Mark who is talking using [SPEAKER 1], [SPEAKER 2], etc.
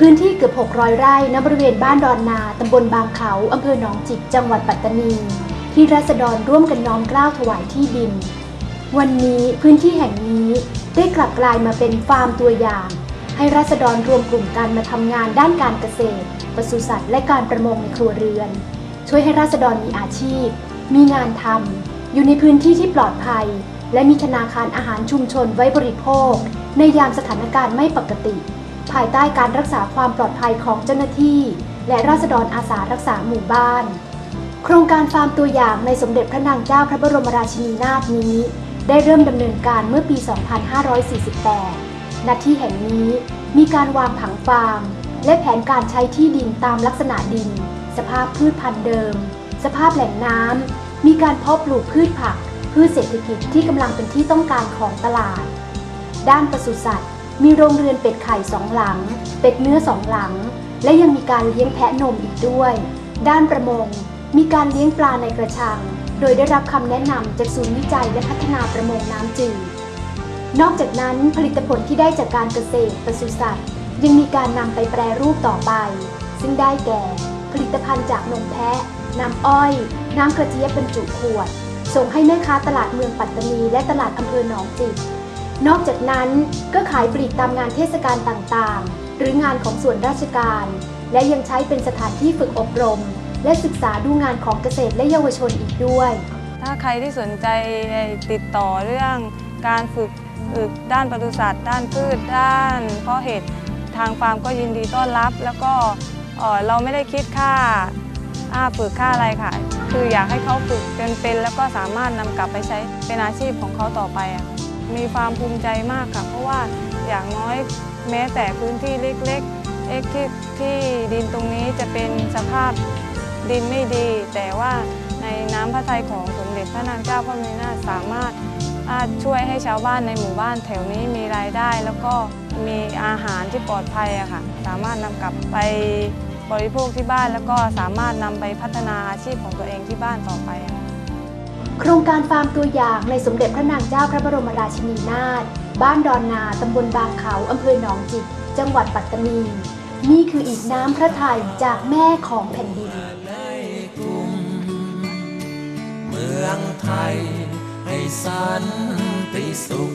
[SPEAKER 1] พื้นที่เกือบ 600 ไร่ณบริเวณบ้านดอนนา ตำบลบางเขาอำเภอหนองจิก จังหวัดปัตตานี ที่รัษฎรร่วมกันน้อมเกล้าวถวายที่ดิน วันนี้พื้นที่แห่งนี้ได้กลับกลายมาเป็นฟาร์มตัวอย่าง ให้รัษฎรรวมกลุ่มกันมาทำงานด้านการเกษตร ปศุสัตว์และการประมงในครัวเรือน ช่วยให้ราษฎรมีอาชีพ มีงานทำอยู่ในพื้นที่ที่ปลอดภัย และมีธนาคารอาหารชุมชนไว้บริโภค ในยามสถานการณ์ไม่ปกติ ภายใต้การรักษาความปลอดภัยของเจ้าหน้าที่ และราษฎรอาสารักษาหมู่บ้าน โครงการฟาร์มตัวอย่างในสมเด็จพระนางเจ้าพระบรมราชินีนาถนี้ ได้เริ่มดำเนินการเมื่อปี 2548 ณ ที่แห่งนี้มีการวางผังฟาร์ม และแผนการใช้ที่ดินตามลักษณะดิน สภาพพืชพันธุ์เดิม สภาพแหล่งน้ำมีการเพาะปลูกพืชผักพืชเศรษฐกิจที่กำลังเป็นที่ต้องการของตลาด ด้านปศุสัตว์ มีโรงเรือนเป็ดไข่สองหลัง เป็ดเนื้อสองหลัง และยังมีการเลี้ยงแพะนมอีกด้วย ด้านประมง มีการเลี้ยงปลาในกระชัง โดยได้รับคำแนะนำจากศูนย์วิจัยและพัฒนาประมงน้ำจืด นอกจากนั้นผลิตผลที่ได้จากการเกษตรปศุสัตว์ ยังมีการนำไปแปรรูปต่อไป ซึ่งได้แก่ ผลิตภัณฑ์จากนมแพะ น้ำอ้อย น้ำกระเจี๊ยบบรรจุขวด ส่งให้แม่ค้าตลาดเมืองปัตตานีและตลาดอำเภอหนองจิก นอกจากนั้นก็ขายปลีกตามงานเทศกาลต่างๆ หรืองานของส่วนราชการ และยังใช้เป็นสถานที่ฝึกอบรม และศึกษาดูงานของเกษตรและเยาวชนอีกด้วย
[SPEAKER 2] ถ้าใครที่สนใจติดต่อเรื่องการฝึกฝึกด้านปศุสัตว์ด้านพืชด้านเพาะเห็ดทางฟาร์มก็ยินดีต้อนรับ แล้วก็เราไม่ได้คิดค่าค่าฝึกค่าอะไรค่ะ คืออยากให้เขาฝึกจนเป็นแล้วก็สามารถนำกลับไปใช้เป็นอาชีพของเขาต่อไปอะ มีความภูมิใจมากค่ะ เพราะว่าอย่างน้อยแม้แต่พื้นที่เล็กๆเล็กที่ที่ดินตรงนี้จะเป็นสภาพดินไม่ดี แต่ว่าในน้ำพระทัยของสมเด็จพระนางเจ้าพระมเหนาถสามารถอาจช่วยให้ชาวบ้านในหมู่บ้านแถวนี้มีรายได้ แล้วก็มีอาหารที่ปลอดภัยอะค่ะ สามารถนำกลับไปบริโภคที่บ้าน แล้วก็สามารถนำไปพัฒนาอาชีพของตัวเองที่บ้านต่อไปอะค่ะ
[SPEAKER 1] โครงการฟาร์มตัวอย่างในสมเด็จพระนางเจ้าพระบรมราชินีนาถ บ้านดอนนา ตำบลบางเขา อำเภอหนองจิก จังหวัดปัตตานี นี่คืออีกน้ำพระทัยจากแม่ของแผ่นดิน
[SPEAKER 3] เมืองไทยให้สันติสุข